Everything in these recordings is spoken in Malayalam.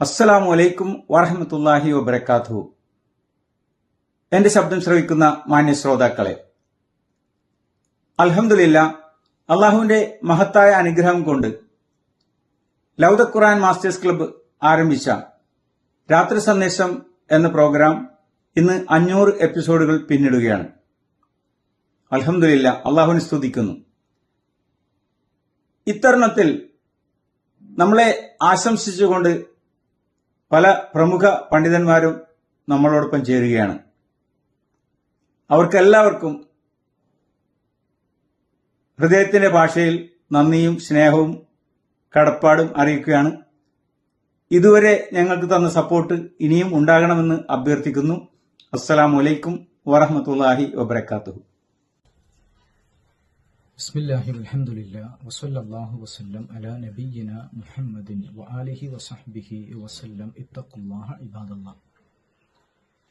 അസ്സലാമു അലൈക്കും വറഹമത്തല്ലാഹി വബർക്കാത്തു എന്റെ ശബ്ദം ശ്രവിക്കുന്ന മാന്യ ശ്രോതാക്കളെ അലഹമില്ല അള്ളാഹുവിന്റെ മഹത്തായ അനുഗ്രഹം കൊണ്ട് ലൗദ ഖുറാൻ മാസ്റ്റേഴ്സ് ക്ലബ്ബ് ആരംഭിച്ച രാത്രി സന്ദേശം എന്ന പ്രോഗ്രാം ഇന്ന് അഞ്ഞൂറ് എപ്പിസോഡുകൾ പിന്നിടുകയാണ്. അലഹമില്ല അള്ളാഹുവിനെ സ്തുതിക്കുന്നു. ഇത്തരുണത്തിൽ നമ്മളെ ആശംസിച്ചുകൊണ്ട് പല പ്രമുഖ പണ്ഡിതന്മാരും നമ്മളോടൊപ്പം ചേരുകയാണ്. അവർക്കെല്ലാവർക്കും ഹൃദയത്തിന്റെ ഭാഷയിൽ നന്ദിയും സ്നേഹവും കടപ്പാടും അറിയിക്കുകയാണ്. ഇതുവരെ ഞങ്ങൾക്ക് തന്ന സപ്പോർട്ട് ഇനിയും ഉണ്ടാകണമെന്ന് അഭ്യർത്ഥിക്കുന്നു. അസ്സലാമു അലൈക്കും വറഹമത്തല്ലാഹി വബർക്കാത്തു ബിസ്മില്ലാഹി വസല്ലല്ലാഹു വസല്ലം അലാ മുഹമ്മദിൻ വആലിഹി വസഹ്ബിഹി വസല്ലം ഇബാദല്ലാഹ്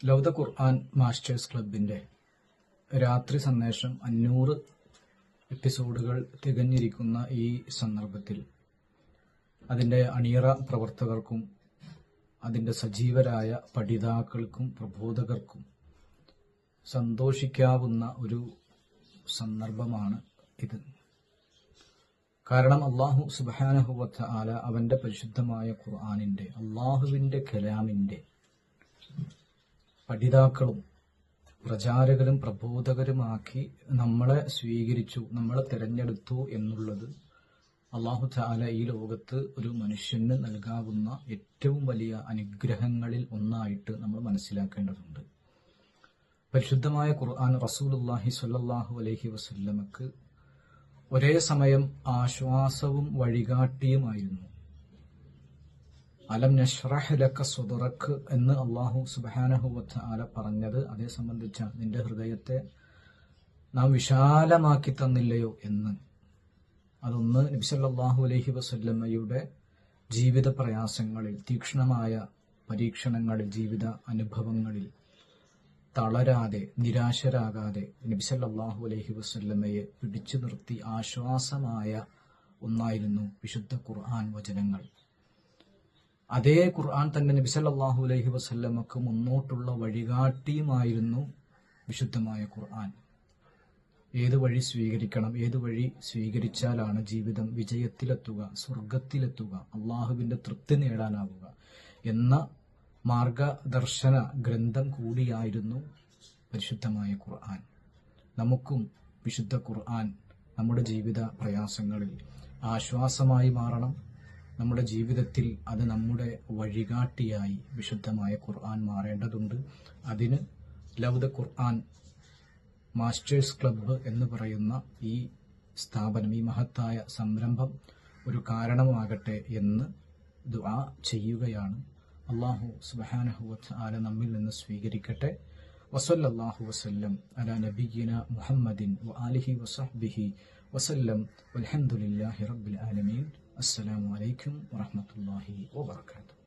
ലൗദ ഖുർആൻ മാസ്റ്റേഴ്സ് ക്ലബിന്റെ രാത്രി സന്ദേശം അഞ്ഞൂറ് എപ്പിസോഡുകൾ തികഞ്ഞിരിക്കുന്ന ഈ സന്ദർഭത്തിൽ അതിന്റെ അണിയറ പ്രവർത്തകർക്കും അതിന്റെ സജീവരായ പഠിതാക്കൾക്കും പ്രബോധകർക്കും സന്തോഷിക്കാവുന്ന ഒരു സന്ദർഭമാണ് ഇത് കാരണം അള്ളാഹു സുബാനഹുവത്ത ആല അവന്റെ പരിശുദ്ധമായ ഖുർആാനിന്റെ അള്ളാഹുവിന്റെ കലാമിന്റെ പഠിതാക്കളും പ്രചാരകരും പ്രബോധകരുമാക്കി നമ്മളെ സ്വീകരിച്ചു നമ്മളെ തിരഞ്ഞെടുത്തു എന്നുള്ളത് അള്ളാഹു താല ഈ ലോകത്ത് ഒരു മനുഷ്യന് നൽകാവുന്ന ഏറ്റവും വലിയ അനുഗ്രഹങ്ങളിൽ ഒന്നായിട്ട് നമ്മൾ മനസ്സിലാക്കേണ്ടതുണ്ട്. പരിശുദ്ധമായ ഖുർആൻ റസൂലുല്ലാഹി സ്വല്ലല്ലാഹു അലൈഹി വസല്ലമക്ക് ഒരേ സമയം ആശ്വാസവും വഴികാട്ടിയുമായിരുന്നു. അലം നഷ്റഹലക്ക ലക സുദറക്ക് എന്ന് അള്ളാഹു സുബാനഹു ആല പറഞ്ഞത് അതേ സംബന്ധിച്ച നിന്റെ ഹൃദയത്തെ നാം വിശാലമാക്കി തന്നില്ലയോ എന്ന്. അതൊന്ന് നബിസല്ലാഹു അലഹി വസല്ലമ്മയുടെ ജീവിത പ്രയാസങ്ങളിൽ തീക്ഷ്ണമായ പരീക്ഷണങ്ങളിൽ ജീവിത അനുഭവങ്ങളിൽ. തളരാതെ നിരാശരാകാതെ നബിസല്ലാഹു അലഹി വസല്ലമയെ പിടിച്ചു നിർത്തി ആശ്വാസമായ ഒന്നായിരുന്നു വിശുദ്ധ ഖുർആൻ വചനങ്ങൾ. അതേ ഖുർആൻ തന്നെ നബിസല്ലാഹു അലഹി വസല്ലമക്ക് മുന്നോട്ടുള്ള വഴികാട്ടിയുമായിരുന്നു വിശുദ്ധമായ ഖുർആൻ. ഏത് വഴി സ്വീകരിക്കണം ഏത് വഴി സ്വീകരിച്ചാലാണ് ജീവിതം വിജയത്തിലെത്തുക സ്വർഗത്തിലെത്തുക അള്ളാഹുവിന്റെ തൃപ്തി നേടാനാവുക എന്ന മാർഗദർശന ഗ്രന്ഥം കൂടിയായിരുന്നു പരിശുദ്ധമായ ഖുർആൻ. നമുക്കും വിശുദ്ധ ഖുർആൻ നമ്മുടെ ജീവിത പ്രയാസങ്ങളിൽ ആശ്വാസമായി മാറണം. നമ്മുടെ ജീവിതത്തിൽ അത് നമ്മുടെ വഴികാട്ടിയായി വിശുദ്ധമായ ഖുർആൻ മാറേണ്ടതുണ്ട്. അതിന് love the Quran masters club എന്ന് പറയുന്ന ഈ സ്ഥാപനം ഈ മഹത്തായ സംരംഭം ഒരു കാരണമാകട്ടെ എന്ന് ദുആ ചെയ്യുകയാണ്. അള്ളാഹു സുബാനഹുവത്ത് ആല നമ്മിൽ നിന്ന് സ്വീകരിക്കട്ടെ. വസല്ലാഹു വസല്ലം അല നബിയിന മുഹമ്മദിൻ വ ആലിഹി വസഹ്ബിഹി വസല്ലം. വൽഹംദുലില്ലാഹി റബ്ബിൽ ആലമീൻ. അസ്സലാമു അലൈക്കും വറഹ്മത്തുള്ളാഹി വബറകാതുഹു.